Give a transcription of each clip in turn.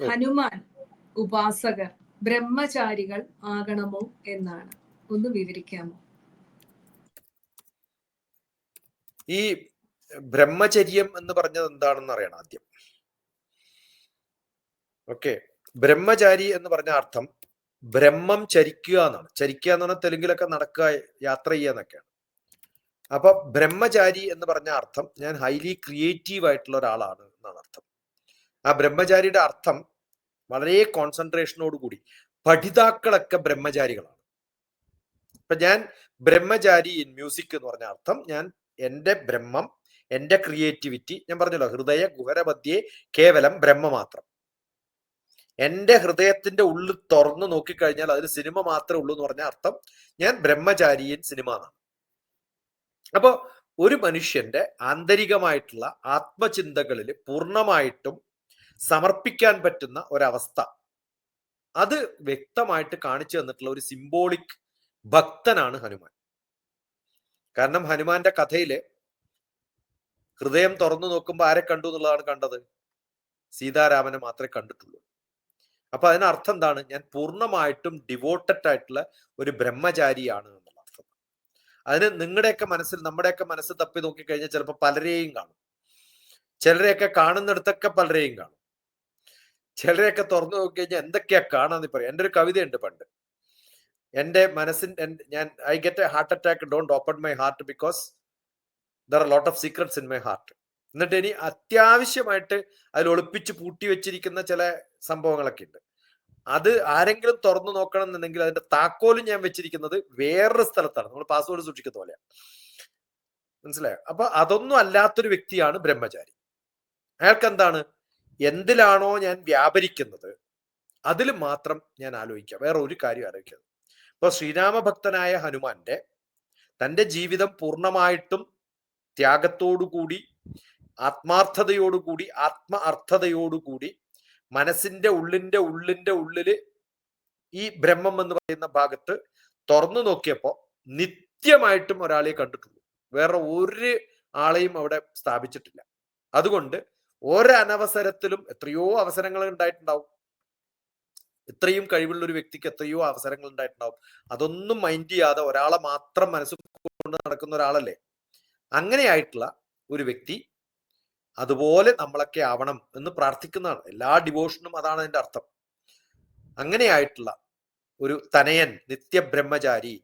ഹനുമാൻ ഉപാസകർ ബ്രഹ്മചാരികൾ ആകണമോ എന്നാണ്. ഒന്ന് വിവരിക്കാമോ? ഈ ബ്രഹ്മചര്യം എന്ന് പറഞ്ഞത് എന്താണെന്ന് അറിയണം ആദ്യം. ഓക്കെ. ബ്രഹ്മചാരി എന്ന് പറഞ്ഞ അർത്ഥം ബ്രഹ്മം ചരിക്കുക എന്നാണ്. ചരിക്കുക എന്ന് പറഞ്ഞാൽ തെലുങ്കിലൊക്കെ നടക്കുക യാത്ര ചെയ്യുക എന്നൊക്കെയാണ്. അപ്പൊ ബ്രഹ്മചാരി എന്ന് പറഞ്ഞ അർത്ഥം ഞാൻ ഹൈലി ക്രിയേറ്റീവ് ആയിട്ടുള്ള ഒരാളാണ് എന്നാണ് അർത്ഥം. ആ ബ്രഹ്മചാരിയുടെ അർത്ഥം വളരെ കോൺസെൻട്രേഷനോട് കൂടി. പഠിതാക്കളൊക്കെ ബ്രഹ്മചാരികളാണ്. ഇപ്പൊ ഞാൻ ബ്രഹ്മചാരി ഇൻ മ്യൂസിക് എന്ന് പറഞ്ഞ അർത്ഥം ഞാൻ എന്റെ ബ്രഹ്മം എന്റെ ക്രിയേറ്റിവിറ്റി ഞാൻ പറഞ്ഞല്ലോ ഹൃദയ ഗുഹരമധ്യേ കേവലം ബ്രഹ്മ മാത്രം. എന്റെ ഹൃദയത്തിന്റെ ഉള്ളിൽ തുറന്നു നോക്കിക്കഴിഞ്ഞാൽ അതിൽ സിനിമ മാത്രമേ ഉള്ളൂ എന്ന് പറഞ്ഞ അർത്ഥം ഞാൻ ബ്രഹ്മചാരിയൻ സിനിമ എന്നാണ്. അപ്പോ ഒരു മനുഷ്യന്റെ ആന്തരികമായിട്ടുള്ള ആത്മചിന്തകളിൽ പൂർണമായിട്ടും സമർപ്പിക്കാൻ പറ്റുന്ന ഒരവസ്ഥ. അത് വ്യക്തമായിട്ട് കാണിച്ചു തന്നിട്ടുള്ള ഒരു സിംബോളിക് ഭക്തനാണ് ഹനുമാൻ. കാരണം ഹനുമാന്റെ കഥയിൽ ഹൃദയം തുറന്നു നോക്കുമ്പോൾ ആരെ കണ്ടു എന്നുള്ളതാണ് കണ്ടത്? സീതാരാമനെ മാത്രമേ കണ്ടിട്ടുള്ളൂ. അപ്പൊ അതിനർത്ഥം എന്താണ്? ഞാൻ പൂർണമായിട്ടും ഡിവോട്ടഡ് ആയിട്ടുള്ള ഒരു ബ്രഹ്മചാരിയാണ് എന്നുള്ള അർത്ഥം. അതിന് നിങ്ങളുടെയൊക്കെ മനസ്സിൽ നമ്മുടെയൊക്കെ മനസ്സ് തപ്പി നോക്കിക്കഴിഞ്ഞാൽ ചിലപ്പോൾ പലരെയും കാണും. ചിലരെയൊക്കെ കാണുന്നിടത്തൊക്കെ പലരെയും കാണും. ചിലരെയൊക്കെ തുറന്നു നോക്കി കഴിഞ്ഞാൽ എന്തൊക്കെയാ കാണാന്ന് പറയും. എന്റെ ഒരു കവിതയുണ്ട് പണ്ട്. എന്റെ മനസ്സിൻ ഞാൻ I get a heart attack don't open my heart because there are lot of secrets in my heart. എന്നിട്ട് ഇനി അത്യാവശ്യമായിട്ട് അതിൽ ഒളിപ്പിച്ച് പൂട്ടി വെച്ചിരിക്കുന്ന ചില സംഭവങ്ങളൊക്കെ ഉണ്ട്. അത് ആരെങ്കിലും തുറന്നു നോക്കണം എന്നുണ്ടെങ്കിൽ അതിന്റെ താക്കോലും ഞാൻ വെച്ചിരിക്കുന്നത് വേറൊരു സ്ഥലത്താണ്. നമ്മൾ പാസ്വേഡ് സൂക്ഷിക്കുന്ന പോലെയാണ് മനസ്സിലായോ? അപ്പൊ അതൊന്നും അല്ലാത്തൊരു വ്യക്തിയാണ് ബ്രഹ്മചാരി. അയാൾക്ക് എന്താണ് എന്തിലാണോ ഞാൻ വ്യാപരിക്കുന്നത് അതിൽ മാത്രം ഞാൻ ആലോചിക്കാം. വേറെ ഒരു കാര്യം ആലോചിക്കുന്നത് ഇപ്പൊ ശ്രീരാമഭക്തനായ ഹനുമാന്റെ തന്റെ ജീവിതം പൂർണമായിട്ടും ത്യാഗത്തോടുകൂടി ആത്മാർത്ഥതയോടുകൂടി ആത്മ അർത്ഥതയോടുകൂടി മനസ്സിന്റെ ഉള്ളിന്റെ ഉള്ളിന്റെ ഉള്ളിൽ ഈ ബ്രഹ്മം എന്ന് പറയുന്ന ഭാഗത്ത് തുറന്നു നോക്കിയപ്പോൾ നിത്യമായിട്ടും ഒരാളെ കണ്ടിട്ടുള്ളൂ. വേറെ ഒരു ആളെയും അവിടെ സ്ഥാപിച്ചിട്ടില്ല. അതുകൊണ്ട് ഒരനവസരത്തിലും എത്രയോ അവസരങ്ങൾ ഉണ്ടായിട്ടുണ്ടാവും. ഇത്രയും കഴിവുള്ള ഒരു വ്യക്തിക്ക് എത്രയോ അവസരങ്ങൾ ഉണ്ടായിട്ടുണ്ടാവും. അതൊന്നും മൈൻഡ് ചെയ്യാതെ ഒരാളെ മാത്രം മനസ്സിൽ കൊണ്ട് നടക്കുന്ന ഒരാളല്ലേ? അങ്ങനെയായിട്ടുള്ള ഒരു വ്യക്തി അതുപോലെ നമ്മളൊക്കെ ആവണം എന്ന് പ്രാർത്ഥിക്കുന്നതാണ്. എല്ലാ ഡിവോഷനും അതാണ് അതിന്റെ അർത്ഥം. അങ്ങനെയായിട്ടുള്ള ഒരു തനയൻ നിത്യബ്രഹ്മചാരി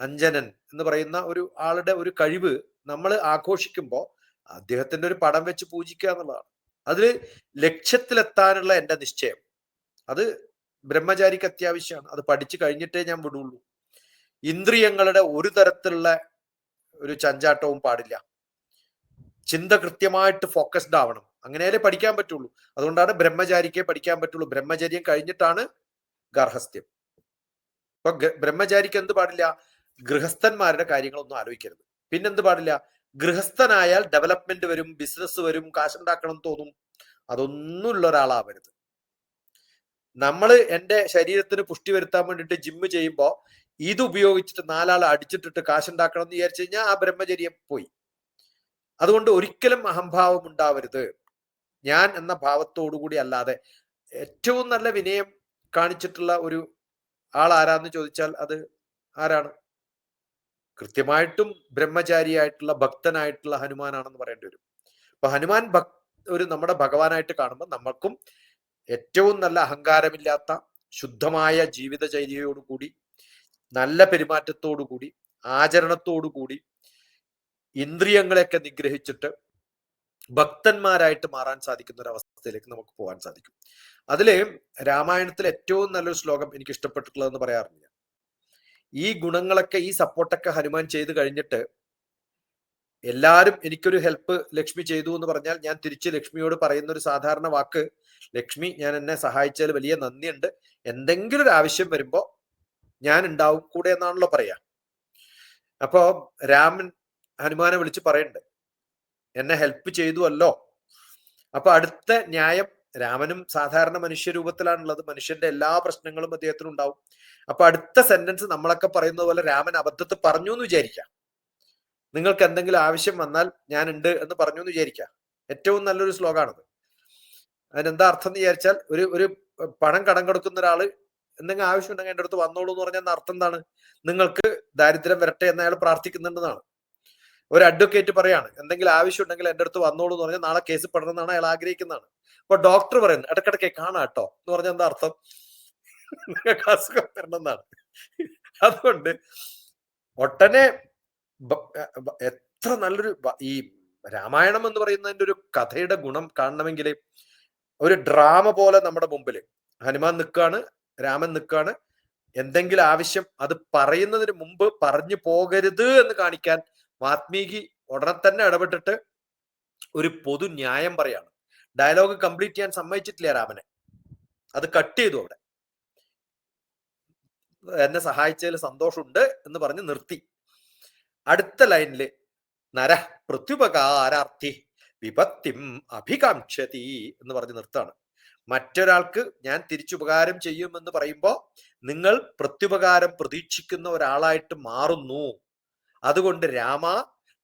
അഞ്ജനൻ എന്ന് പറയുന്ന ഒരു ആളുടെ ഒരു കഴിവ് നമ്മൾ ആഘോഷിക്കുമ്പോൾ അദ്ദേഹത്തിന്റെ ഒരു പടം വെച്ച് പൂജിക്കുക എന്നുള്ളതാണ്. അതിൽ ലക്ഷ്യത്തിലെത്താനുള്ള എന്റെ നിശ്ചയം. അത് ബ്രഹ്മചാരിക്ക് അത്യാവശ്യമാണ്. അത് പഠിച്ചു കഴിഞ്ഞിട്ടേ ഞാൻ വിടുള്ളൂ. ഇന്ദ്രിയങ്ങളുടെ ഒരു തരത്തിലുള്ള ഒരു ചഞ്ചാട്ടവും പാടില്ല. ചിന്ത കൃത്യമായിട്ട് ഫോക്കസ്ഡ് ആവണം. അങ്ങനെയല്ലേ പഠിക്കാൻ പറ്റുള്ളൂ. അതുകൊണ്ടാണ് ബ്രഹ്മചാരിക്കേ പഠിക്കാൻ പറ്റുള്ളൂ. ബ്രഹ്മചര്യം കഴിഞ്ഞിട്ടാണ് ഗർഹസ്ഥ്യം. ഇപ്പൊ ബ്രഹ്മചാരിക്ക് എന്ത് പാടില്ല? ഗൃഹസ്ഥന്മാരുടെ കാര്യങ്ങളൊന്നും ആലോചിക്കരുത്. പിന്നെന്ത് പാടില്ല? ഗൃഹസ്ഥനായാൽ ഡെവലപ്മെന്റ് വരും ബിസിനസ് വരും കാശുണ്ടാക്കണം തോന്നും. അതൊന്നും ഉള്ള ഒരാളാവരുത്. നമ്മൾ എന്റെ ശരീരത്തിന് പുഷ്ടി വരുത്താൻ വേണ്ടിയിട്ട് ജിമ്മ് ചെയ്യുമ്പോൾ ഇത് ഉപയോഗിച്ചിട്ട് നാലാൾ അടിച്ചിട്ടിട്ട് കാശുണ്ടാക്കണം എന്ന് വിചാരിച്ചു കഴിഞ്ഞാൽ ആ ബ്രഹ്മചര്യം പോയി. അതുകൊണ്ട് ഒരിക്കലും അഹംഭാവം ഉണ്ടാവരുത്. ഞാൻ എന്ന ഭാവത്തോടുകൂടി അല്ലാതെ ഏറ്റവും നല്ല വിനയം കാണിച്ചിട്ടുള്ള ഒരു ആൾ ആരാന്ന് ചോദിച്ചാൽ അത് ആരാണ്? കൃത്യമായിട്ടും ബ്രഹ്മചാരിയായിട്ടുള്ള ഭക്തനായിട്ടുള്ള ഹനുമാനാണെന്ന് പറയേണ്ടി വരും. അപ്പൊ ഹനുമാൻ ഭക് ഒരു നമ്മുടെ ഭഗവാനായിട്ട് കാണുമ്പോൾ നമ്മൾക്കും ഏറ്റവും നല്ല അഹങ്കാരമില്ലാത്ത ശുദ്ധമായ ജീവിതചര്യയോടുകൂടി നല്ല പെരുമാറ്റത്തോടുകൂടി ആചരണത്തോടുകൂടി ഇന്ദ്രിയങ്ങളെയൊക്കെ നിഗ്രഹിച്ചിട്ട് ഭക്തന്മാരായിട്ട് മാറാൻ സാധിക്കുന്ന ഒരു അവസ്ഥയിലേക്ക് നമുക്ക് പോകാൻ സാധിക്കും. അതിൽ രാമായണത്തിൽ ഏറ്റവും നല്ലൊരു ശ്ലോകം എനിക്ക് ഇഷ്ടപ്പെട്ടിട്ടുള്ളതെന്ന് പറയാറില്ല. ഈ ഗുണങ്ങളൊക്കെ ഈ സപ്പോർട്ടൊക്കെ ഹനുമാൻ ചെയ്ത് കഴിഞ്ഞിട്ട് എല്ലാവരും എനിക്കൊരു ഹെൽപ്പ് ലക്ഷ്മി ചെയ്തു എന്ന് പറഞ്ഞാൽ ഞാൻ തിരിച്ച് ലക്ഷ്മിയോട് പറയുന്ന ഒരു സാധാരണ വാക്ക് ലക്ഷ്മി ഞാൻ എന്നെ സഹായിച്ചാൽ വലിയ നന്ദിയുണ്ട്. എന്തെങ്കിലും ഒരു ആവശ്യം വരുമ്പോ ഞാൻ ഉണ്ടാവും കൂടെ എന്നാണല്ലോ പറയാ. അപ്പോ രാമൻ ഹനുമാനെ വിളിച്ച് പറയുന്നുണ്ട് എന്നെ ഹെൽപ്പ് ചെയ്തു അല്ലോ. അപ്പൊ അടുത്ത ന്യായം രാമനും സാധാരണ മനുഷ്യരൂപത്തിലാണുള്ളത് മനുഷ്യന്റെ എല്ലാ പ്രശ്നങ്ങളും അദ്ദേഹത്തിന് ഉണ്ടാവും. അപ്പൊ അടുത്ത സെന്റൻസ് നമ്മളൊക്കെ പറയുന്നത് പോലെ രാമൻ അബദ്ധത്തിൽ പറഞ്ഞു എന്ന് വിചാരിക്കാം. നിങ്ങൾക്ക് എന്തെങ്കിലും ആവശ്യം വന്നാൽ ഞാൻ ഉണ്ട് എന്ന് പറഞ്ഞു എന്ന് വിചാരിക്കാം. ഏറ്റവും നല്ലൊരു ശ്ലോകമാണത് അതിനെന്താ അർത്ഥം എന്ന് വിചാരിച്ചാൽ ഒരു ഒരു പണം കടം കൊടുക്കുന്ന ഒരാൾ എന്തെങ്കിലും ആവശ്യമുണ്ടെങ്കിൽ എന്റെ അടുത്ത് വന്നോളൂ എന്ന് പറഞ്ഞാൽ അർത്ഥം എന്താണ്? നിങ്ങൾക്ക് ദാരിദ്ര്യം വരട്ടെ എന്ന് അയാൾ പ്രാർത്ഥിക്കുന്നുണ്ടെന്നാണ്. ഒരു അഡ്വക്കേറ്റ് പറയാണ് എന്തെങ്കിലും ആവശ്യം ഉണ്ടെങ്കിൽ എന്റെ അടുത്ത് വന്നോളൂ എന്ന് പറഞ്ഞാൽ നാളെ കേസ് പെടണം എന്നാണ് അയാൾ ആഗ്രഹിക്കുന്നതാണ്. അപ്പൊ ഡോക്ടർ പറയുന്നത് ഇടക്കിടക്ക് കാണാം കേട്ടോ എന്ന് പറഞ്ഞാൽ എന്താ അർത്ഥം? നിങ്ങൾക്ക് അസുഖം വരണം എന്നാണ് അതുകൊണ്ട് ഒട്ടനെ എത്ര നല്ലൊരു ഈ രാമായണം എന്ന് പറയുന്നതിന്റെ ഒരു കഥയുടെ ഗുണം കാണണമെങ്കിൽ ഒരു ഡ്രാമ പോലെ നമ്മുടെ മുമ്പിൽ ഹനുമാൻ നിൽക്കാണ് രാമൻ നിൽക്കാണ് എന്തെങ്കിലും ആവശ്യം അത് പറയുന്നതിന് മുമ്പ് പറഞ്ഞു പോകരുത് എന്ന് കാണിക്കാൻ വാത്മീകി ഉടനെ തന്നെ ഇടപെട്ടിട്ട് ഒരു പൊതു ന്യായം പറയാണ്. ഡയലോഗ് കംപ്ലീറ്റ് ചെയ്യാൻ സമ്മതിച്ചിട്ടില്ല രാമനെ. അത് കട്ട് ചെയ്തു അവിടെ. എന്നെ സഹായിച്ചതിൽ സന്തോഷമുണ്ട് എന്ന് പറഞ്ഞ് നിർത്തി. അടുത്ത ലൈനിൽ നര പ്രത്യുപകാരാർത്ഥി വിപത്തിം അഭികാംക്ഷതി എന്ന് പറഞ്ഞ് നിർത്താണ് മറ്റൊരാൾക്ക് ഞാൻ തിരിച്ചുപകാരം ചെയ്യുമെന്ന് പറയുമ്പോൾ നിങ്ങൾ പ്രത്യുപകാരം പ്രതീക്ഷിക്കുന്ന ഒരാളായിട്ട് മാറുന്നു. അതുകൊണ്ട് രാമ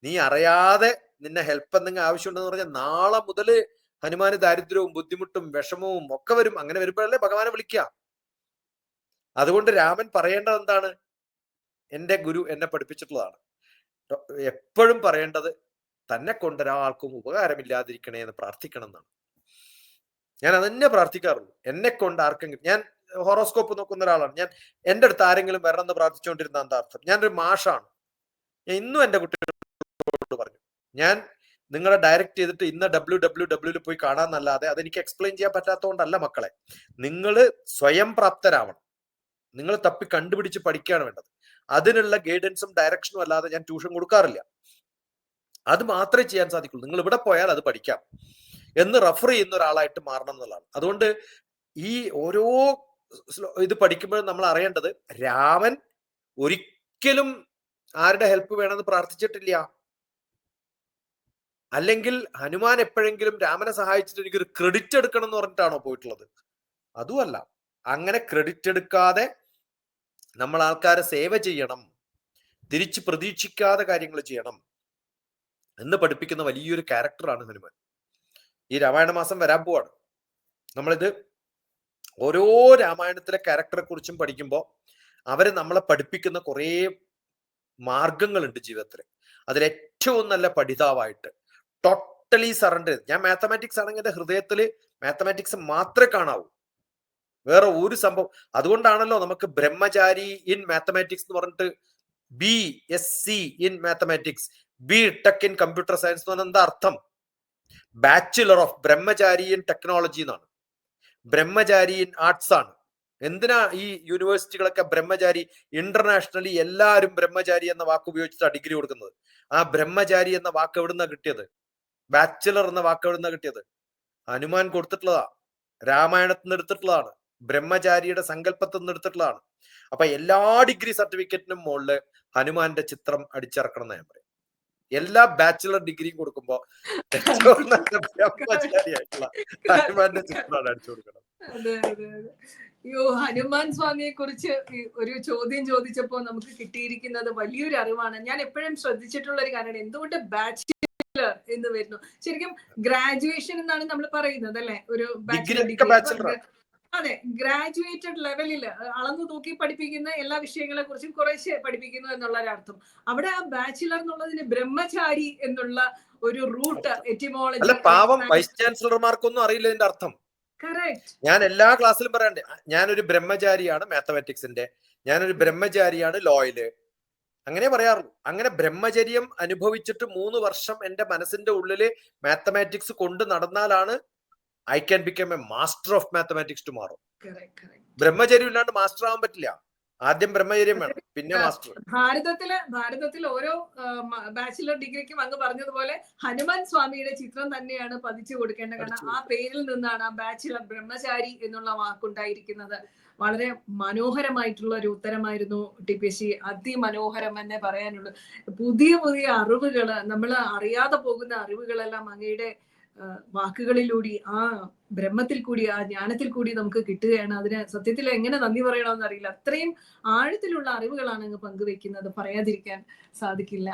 നീ അറിയാതെ നിന്നെ ഹെൽപ്പ് എന്തെങ്കിലും ആവശ്യമുണ്ടെന്ന് പറഞ്ഞാൽ നാളെ മുതൽ ഹനുമാന് ദാരിദ്ര്യവും ബുദ്ധിമുട്ടും വിഷമവും ഒക്കെ വരും. അങ്ങനെ വരുമ്പോഴല്ലേ ഭഗവാനെ വിളിക്കുക. അതുകൊണ്ട് രാമൻ പറയേണ്ടത് എന്താണ്? എന്റെ ഗുരു എന്നെ പഠിപ്പിച്ചിട്ടുള്ളതാണ്. എപ്പോഴും പറയേണ്ടത് തന്നെ കൊണ്ട് ഒരാൾക്കും ഉപകാരമില്ലാതിരിക്കണേ എന്ന് പ്രാർത്ഥിക്കണം എന്നാണ്. ഞാൻ അതന്നെ പ്രാർത്ഥിക്കാറുള്ളൂ. എന്നെ കൊണ്ട് ആർക്കെങ്കിലും ഞാൻ ഹോറോസ്കോപ്പ് നോക്കുന്ന ഒരാളാണ്. ഞാൻ എന്റെ അടുത്ത് ആരെങ്കിലും വരണം എന്ന് പ്രാർത്ഥിച്ചുകൊണ്ടിരുന്ന എന്താ അർത്ഥം ഞാനൊരു മാഷാണ്. ഇന്നും എന്റെ കുട്ടികളോട് പറഞ്ഞു. ഞാൻ നിങ്ങളെ ഡയറക്റ്റ് ചെയ്തിട്ട് ഇന്ന് ഡബ്ല്യൂ ഡബ്ല്യൂ ഡബ്ല്യൂയിൽ പോയി കാണാന്നല്ലാതെ അതെനിക്ക് എക്സ്പ്ലെയിൻ ചെയ്യാൻ പറ്റാത്തതുകൊണ്ടല്ല മക്കളെ. നിങ്ങൾ സ്വയം പ്രാപ്തരാവണം. നിങ്ങൾ തപ്പി കണ്ടുപിടിച്ച് പഠിക്കുകയാണ് വേണ്ടത്. അതിനുള്ള ഗൈഡൻസും ഡയറക്ഷനും അല്ലാതെ ഞാൻ ട്യൂഷൻ കൊടുക്കാറില്ല. അത് മാത്രമേ ചെയ്യാൻ സാധിക്കുള്ളൂ. നിങ്ങൾ ഇവിടെ പോയാൽ അത് പഠിക്കാം എന്ന് റഫർ ചെയ്യുന്ന ഒരാളായിട്ട് മാറണം എന്നുള്ളതാണ്. അതുകൊണ്ട് ഈ ഓരോ ഇത് പഠിക്കുമ്പോഴും നമ്മൾ അറിയേണ്ടത് രാമൻ ഒരിക്കലും ആരുടെ ഹെൽപ്പ് വേണമെന്ന് പ്രാർത്ഥിച്ചിട്ടില്ല. അല്ലെങ്കിൽ ഹനുമാൻ എപ്പോഴെങ്കിലും രാമനെ സഹായിച്ചിട്ട് എനിക്കൊരു ക്രെഡിറ്റ് എടുക്കണം എന്ന് പറഞ്ഞിട്ടാണോ പോയിട്ടുള്ളത്? അതുമല്ല അങ്ങനെ ക്രെഡിറ്റ് എടുക്കാതെ നമ്മൾ ആൾക്കാരെ സേവ ചെയ്യണം തിരിച്ച് പ്രതീക്ഷിക്കാതെ കാര്യങ്ങൾ ചെയ്യണം എന്ന് പഠിപ്പിക്കുന്ന വലിയൊരു ക്യാരക്ടറാണ് ഹനുമാൻ. ഈ രാമായണ മാസം വരാൻ പോവാണ്. നമ്മളിത് ഓരോ രാമായണത്തിലെ ക്യാരക്ടറെ കുറിച്ചും പഠിക്കുമ്പോൾ അവർ നമ്മളെ പഠിപ്പിക്കുന്ന കുറേ മാർഗങ്ങളുണ്ട് ജീവിതത്തിൽ അതിൽ ഏറ്റവും നല്ല പഠിതാവായിട്ട് ടോട്ടലി സറണ്ടർ ചെയ്ത്. ഞാൻ മാത്തമാറ്റിക്സ് ആണെങ്കിൽ എന്റെ ഹൃദയത്തിൽ മാത്തമാറ്റിക്സ് മാത്രമേ കാണാവൂ. വേറെ ഒരു സംഭവം അതുകൊണ്ടാണല്ലോ നമുക്ക് ബ്രഹ്മചാരി ഇൻ മാത്തമാറ്റിക്സ് എന്ന് പറഞ്ഞിട്ട് B S C in mathematics B tech in computer science എന്ന് പറഞ്ഞാൽ എന്താ അർത്ഥം? Bachelor of brahmachari in technology എന്നാണ്. ബ്രഹ്മചാരി ഇൻ ആർട്സ് ആണ്. എന്തിനാ ഈ യൂണിവേഴ്സിറ്റികളൊക്കെ ബ്രഹ്മചാരി ഇന്റർനാഷണലി എല്ലാവരും ബ്രഹ്മചാരി എന്ന വാക്ക് ഉപയോഗിച്ചിട്ടാണ് ഡിഗ്രി കൊടുക്കുന്നത്? ആ ബ്രഹ്മചാരി എന്ന വാക്ക് എവിടുന്ന കിട്ടിയത്? ബാച്ചിലർ എന്ന വാക്ക് എവിടുന്ന കിട്ടിയത്? ഹനുമാൻ കൊടുത്തിട്ടുള്ളതാ. രാമായണത്തിൽ നിന്ന് എടുത്തിട്ടുള്ളതാണ്. ബ്രഹ്മചാരിയുടെ സങ്കല്പത്തിൽ നിന്ന് എടുത്തിട്ടുള്ളതാണ്. അപ്പൊ എല്ലാ ഡിഗ്രി സർട്ടിഫിക്കറ്റിനും മുകളിൽ ഹനുമാന്റെ ചിത്രം അടിച്ചിറക്കണം എന്ന് ഞാൻ പറയും. എല്ലാ ബാച്ചിലർ ഡിഗ്രിയും കൊടുക്കുമ്പോ ബ്രഹ്മചാരിയായിട്ടുള്ള ഹനുമാന്റെ ചിത്രമാണ് അടിച്ചു കൊടുക്കണം അയ്യോ ഹനുമാൻ സ്വാമിയെ കുറിച്ച് ഒരു ചോദ്യം ചോദിച്ചപ്പോൾ നമുക്ക് കിട്ടിയിരിക്കുന്നത് വലിയൊരു അറിവാണ്. ഞാൻ എപ്പോഴും ശ്രദ്ധിച്ചിട്ടുള്ള ഒരു കാര്യമാണ്. എന്തുകൊണ്ട് ബാച്ചിലർ എന്ന് വരുന്നു? ശരിക്കും ഗ്രാജുവേഷൻ എന്നാണ് നമ്മൾ പറയുന്നത് അല്ലെ? ഒരു അപ്പൊ അതെ ഗ്രാജുവേറ്റഡ് ലെവലിൽ അളന്നു തൂക്കി പഠിപ്പിക്കുന്ന എല്ലാ വിഷയങ്ങളെ കുറിച്ചും കുറേശ്ശെ പഠിപ്പിക്കുന്നു എന്നുള്ള ഒരർത്ഥം അർത്ഥം. അവിടെ ആ ബാച്ചിലർ എന്നുള്ളതിന് ബ്രഹ്മചാരി എന്നുള്ള ഒരു റൂട്ട് എറ്റിമോളജി പാവം വൈസ് ചാൻസലർമാർക്കൊന്നും അറിയില്ല ഇതിന്റെ അർത്ഥം. ഞാൻ എല്ലാ ക്ലാസ്സിലും പറയണ്ടേ ഞാനൊരു ബ്രഹ്മചാരിയാണ് മാത്തമാറ്റിക്സിന്റെ. ഞാനൊരു ബ്രഹ്മചാരിയാണ് ലോയിൽ. അങ്ങനെ പറയാറുള്ളൂ. അങ്ങനെ ബ്രഹ്മചര്യം അനുഭവിച്ചിട്ട് മൂന്ന് വർഷം എന്റെ മനസ്സിന്റെ ഉള്ളിൽ മാത്തമാറ്റിക്സ് കൊണ്ട് നടന്നാലാണ് I can become a master of mathematics tomorrow. ബ്രഹ്മചര്യം ഇല്ലാണ്ട് മാസ്റ്റർ ആവാൻ പറ്റില്ല. ആദ്യം ബ്രഹ്മചര്യം വേണം പിന്നെ മാസ്റ്റർ. ഭാരതത്തിൽ ഭാരതത്തിൽ ഓരോ ബാച്ചിലർ ഡിഗ്രിക്കും അങ്ങ് പറഞ്ഞതുപോലെ ഹനുമാൻ സ്വാമിയുടെ ചിത്രം തന്നെയാണ് പതിച്ചു കൊടുക്കേണ്ടത് കാരണം ആ പേരിൽ നിന്നാണ് ആ ബാച്ചിലർ ബ്രഹ്മചാരി എന്നുള്ള വാക്കുണ്ടായിരിക്കുന്നത്. വളരെ മനോഹരമായിട്ടുള്ള ഒരു ഉത്തരമായിരുന്നു ടി പി സി അതിമനോഹരം തന്നെ പറയാനുള്ളൂ. പുതിയ പുതിയ അറിവുകൾ നമ്മൾ അറിയാതെ പോകുന്ന അറിവുകളെല്ലാം അങ്ങയുടെ വാക്കുകളിലൂടെ ആ ബ്രഹ്മത്തിൽ കൂടി ആ ജ്ഞാനത്തിൽ കൂടി നമുക്ക് കിട്ടുകയാണ്. അതിന് സത്യത്തിൽ എങ്ങനെ നന്ദി പറയണമെന്ന് അറിയില്ല. അത്രയും ആഴത്തിലുള്ള അറിവുകളാണ് അങ്ങ് പങ്കുവെക്കുന്നത് പറയാതിരിക്കാൻ സാധിക്കില്ല.